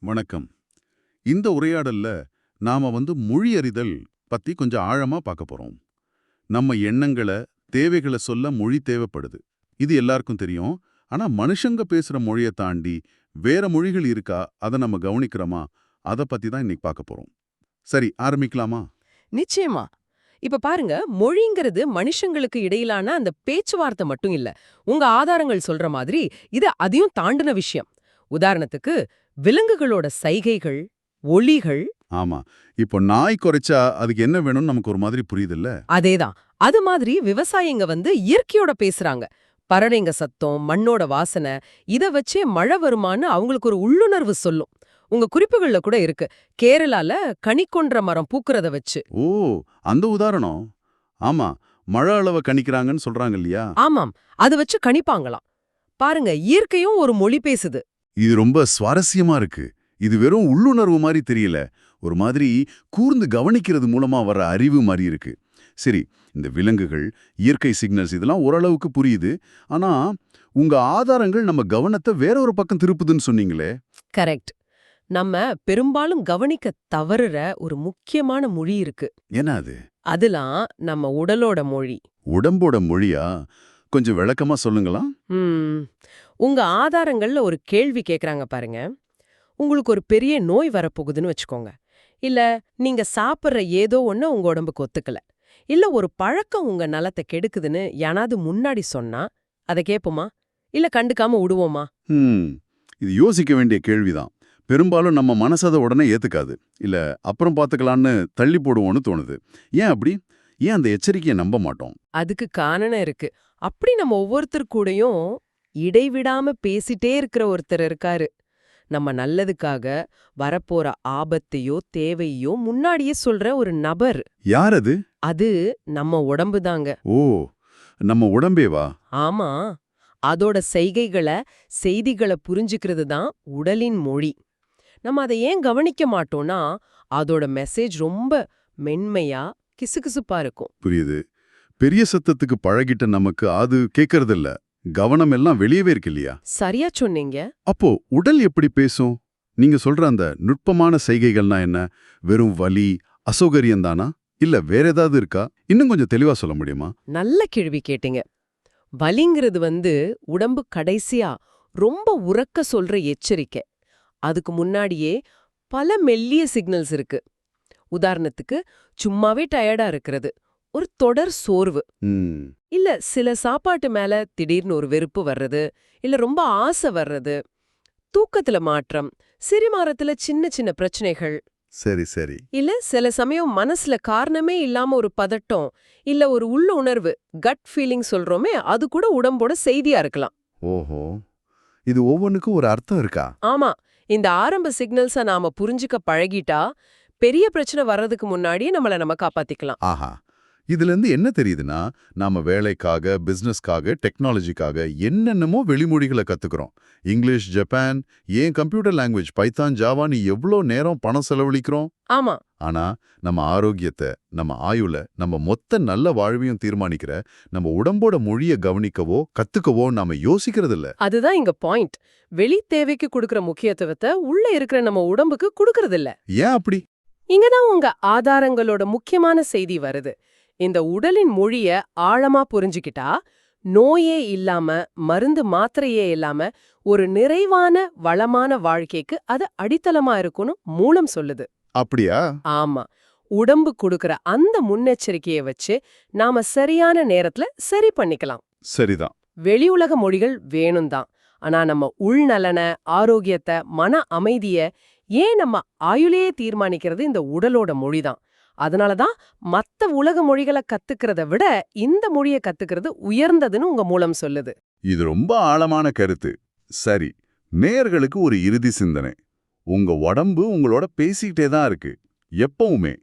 வணக்கம். இந்த உரையாடல்ல நாம வந்து மொழி அறிதல் பத்தி கொஞ்சம் ஆழமா பார்க்க போறோம். நம்ம எண்ணங்களை தேவைகளை சொல்ல மொழி தேவைப்படுது. இது எல்லாருக்கும் தெரியும். ஆனா மனுஷங்க பேசுற மொழியை தாண்டி வேற மொழிகள் இருக்கா? அதை நம்ம கவனிக்கிறோமா? அதை பத்தி தான் இன்னைக்கு பார்க்க போறோம். சரி ஆரம்பிக்கலாமா? நிச்சயமா. இப்ப பாருங்க மொழிங்கிறது மனுஷங்களுக்கு இடையிலான அந்த பேச்சுவார்த்தை மட்டும் இல்ல. உங்க ஆதாரங்கள் சொல்ற மாதிரி இது அதையும் தாண்டின விஷயம். உதாரணத்துக்கு விலங்குகளோட சைகைகள் ஒலிகள் ஆமா. இப்போ நாய் குறைச்சா அதுக்கு என்ன வேணும்னு நமக்கு ஒரு மாதிரி புரியுதுல்ல? அதேதான். அது மாதிரி விவசாயிங்க வந்து இயற்கையோட பேசுறாங்க. பறவைங்க சத்தம் மண்ணோட வாசனை இத வச்சே மழை வருமான்னு அவங்களுக்கு ஒரு உள்ளுணர்வு சொல்லும். உங்க குறிப்புகள்ல கூட இருக்கு. கேரளால கனிக்கொன்ற மரம் பூக்கறத வச்சு. ஓ அந்த உதாரணம். ஆமா மழை அளவை கணிக்கிறாங்கன்னு சொல்றாங்க இல்லையா? ஆமாம். அது வச்சு கணிப்பாங்களாம். பாருங்க இயற்கையும் ஒரு மொழி பேசுது. இது ரொம்ப சுவாரஸ்யமா இருக்கு. இது வெறும் உள்ளுணர்வு மாதிரி தெரியல. ஒரு மாதிரி கூர்ந்து கவனிக்கிறது மூலமா வர அறிவு மாதிரி இருக்கு. சரி இந்த விலங்குகள் இயற்கை சிக்னல்ஸ் இதெல்லாம் ஓரளவுக்கு புரியுது. ஆனா உங்க ஆதாரங்கள் நம்ம கவனத்தை வேற ஒரு பக்கம் திருப்புதுன்னு சொன்னீங்களே. கரெக்ட். நம்ம பெரும்பாலும் கவனிக்க தவறுற ஒரு முக்கியமான மொழி இருக்கு. என்ன அது? அதெல்லாம் நம்ம உடலோட மொழி. உடம்போட மொழியா? கொஞ்சம் விளக்கமா சொல்லுங்களா? ம், உங்க ஆதாரங்கள்ல ஒரு கேள்வி கேக்குறாங்க பாருங்க. உங்களுக்கு ஒரு பெரிய நோய் வரப்போகுதுன்னு வச்சுக்கோங்க. இல்ல நீங்க சாப்பிடுற ஏதோ ஒண்ணு உங்க உடம்புக்கு ஒத்துக்கல. இல்ல ஒரு பழக்கம் உங்க நலத்தை கெடுக்குதுன்னு யானாவது முன்னாடி சொன்னா அதை கேப்போமா இல்ல கண்டுக்காம விடுவோமா? ம். இது யோசிக்க வேண்டிய கேள்விதான். பெரும்பாலும் நம்ம மனசு அதை உடனே ஏத்துக்காது. இல்ல அப்புறம் பார்த்துக்கலான்னு தள்ளி போடுவோம்னு தோணுது. ஏன் அப்படி? ஏன் அந்த எச்சரிக்கையை நம்ப மாட்டோம்? அதுக்கு காரணம் இருக்கு. அப்படி நம்ம ஒவ்வொருத்தர் கூடயும் இடைவிடாம பேசிட்டே இருக்கிற ஒருத்தர் இருக்காரு. நம்ம நல்லதுக்காக வரப்போற ஆபத்தையோ தேவையோ முன்னாடியே சொல்ற ஒரு நபர். யார் அது அது நம்ம உடம்பு தாங்க. ஓ நம்ம உடம்பேவா? ஆமா. அதோட செய்கைகளை செய்திகளை புரிஞ்சுக்கிறது தான் உடலின் மொழி. நம்ம அதை ஏன் கவனிக்க மாட்டோம்னா அதோட மெசேஜ் ரொம்ப மென்மையா கிசுகிசுப்பா இருக்கும். புரியுது. பெரிய சத்தத்துக்கு பழகிட்ட நமக்கு அது கேட்கறதில்ல கவனம் எல்லாம் வெளியவே இருக்கு இல்லையா சரியா சொன்னீங்க. அப்போ உடல் எப்படி பேசும்? நீங்க சொல்ற அந்த நுட்பமான செய்கைகள்னா என்ன? வெறும் வலி அசௌகரியம் தானா? இல்ல வேற ஏதாவது இருக்கா? இன்னும் கொஞ்சம் தெளிவா சொல்ல முடியுமா? நல்ல கேள்வி கேட்டீங்க. வலிங்கிறது வந்து உடம்பு கடைசியா ரொம்ப உறக்க சொல்ற எச்சரிக்கை. அதுக்கு முன்னாடியே பல மெல்லிய சிக்னல்ஸ் இருக்கு. உதாரணத்துக்கு சும்மாவே டயர்டா இருக்கிறது. ஒரு தொடர் சோர்வு. இல்ல சில சாப்பாட்டு மேல திடீர்னு ஒரு வெறுப்பு வர்றது இல்ல ரொம்ப ஆசை வர்றது தூக்கத்துல மாற்றம் சிரிமாரத்துல சின்ன சின்ன பிரச்சனைகள். சரி சரி. இல்ல சில சமயம் மனசுல காரணமே இல்லாம ஒரு பதட்டம் இல்ல ஒரு உள்ள உணர்வு கட் ஃபீலிங் சொல்றோமே அது கூட உடம்போட செய்தியா இருக்கலாம். ஓஹோ. இது ஒவ்வொன்றுக்கும் ஒரு அர்த்தம் இருக்கா? ஆமா. இந்த ஆரம்ப சிக்னல்ஸ நாம புரிஞ்சுக்க பழகிட்டா பெரிய பிரச்சனை வர்றதுக்கு முன்னாடியே நம்மள நம்ம காப்பாத்திக்கலாம். ஆஹா. இதுல இருந்து என்ன தெரியுதுன்னா நாம வேலைக்காக பிசினஸ்க்காக டெக்னாலஜிக்காக என்னென்னமோ வெளிமொழிகளை கத்துக்கிறோம். இங்கிலீஷ் ஜப்பான் ஏன் கம்ப்யூட்டர் லாங்குவேஜ் பைத்தான் ஜாவான்னு எவ்வளோ நேரம் பணம் செலவழிக்கிறோம்? ஆமா. ஆனா நம்ம ஆரோக்கியத்தை நம்ம ஆயுள நம்ம மொத்த நல்ல வாழ்வையும் தீர்மானிக்கிற நம்ம உடம்போட மொழியை கவனிக்கவோ கத்துக்கவோ நாம யோசிக்கிறது இல்ல அதுதான் இங்க பாயிண்ட் வெளி தேவைக்கு கொடுக்கற முக்கியத்துவத்தை உள்ள இருக்கிற நம்ம உடம்புக்கு கொடுக்கறது இல்ல ஏன் அப்படி? இங்கதான் உங்க ஆதாரங்களோட முக்கியமான செய்தி வருது. இந்த உடலின் மொழிய ஆழமா புரிஞ்சுக்கிட்டா நோயே இல்லாம மருந்து மாத்திரையே இல்லாம ஒரு நிறைவான வளமான வாழ்க்கைக்கு அது அடித்தளமா இருக்கும்னு மூலம் சொல்லுது. அப்படியா? ஆமா. உடம்பு கொடுக்கற அந்த முன்னெச்சரிக்கையை வச்சு நாம சரியான நேரத்துல சரி பண்ணிக்கலாம். சரிதான். வெளி உலக மொழிகள் வேணும் தான் ஆனா நம்ம உள்நலன ஆரோக்கியத்தை மன அமைதிய ஏன் நம்ம ஆயுளையே தீர்மானிக்கிறது இந்த உடலோட மொழிதான்? அதனாலதான் மத்த உலக மொழிகளை கத்துக்கிறத விட இந்த மொழியை கத்துக்கிறது உயர்ந்ததுன்னு உங்க மூலம் சொல்லுது. இது ரொம்ப ஆழமான கருத்து. சரி நேயர்களுக்கு ஒரு இறுதி சிந்தனை. உங்க உடம்பு உங்களோட பேசிக்கிட்டே தான் இருக்கு. எப்பவுமே.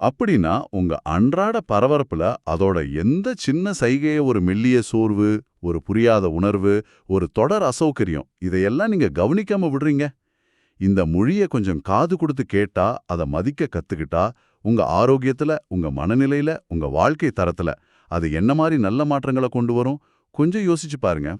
அப்படின்னா உங்க அன்றாட பரபரப்புல அதோட எந்த சின்ன சைகைய ஒரு மெல்லிய சோர்வு ஒரு புரியாத உணர்வு ஒரு தொடர் அசௌகரியம் இதையெல்லாம் நீங்க கவனிக்காம விடுறீங்க? இந்த மொழிய கொஞ்சம் காது கொடுத்து கேட்டா அதை மதிக்க கத்துக்கிட்டா உங்க ஆரோக்கியத்துல உங்க மனநிலையில உங்க வாழ்க்கை தரத்துல அது என்ன மாதிரி நல்ல மாற்றங்களை கொண்டு வரும்? கொஞ்சம் யோசிச்சு பாருங்க.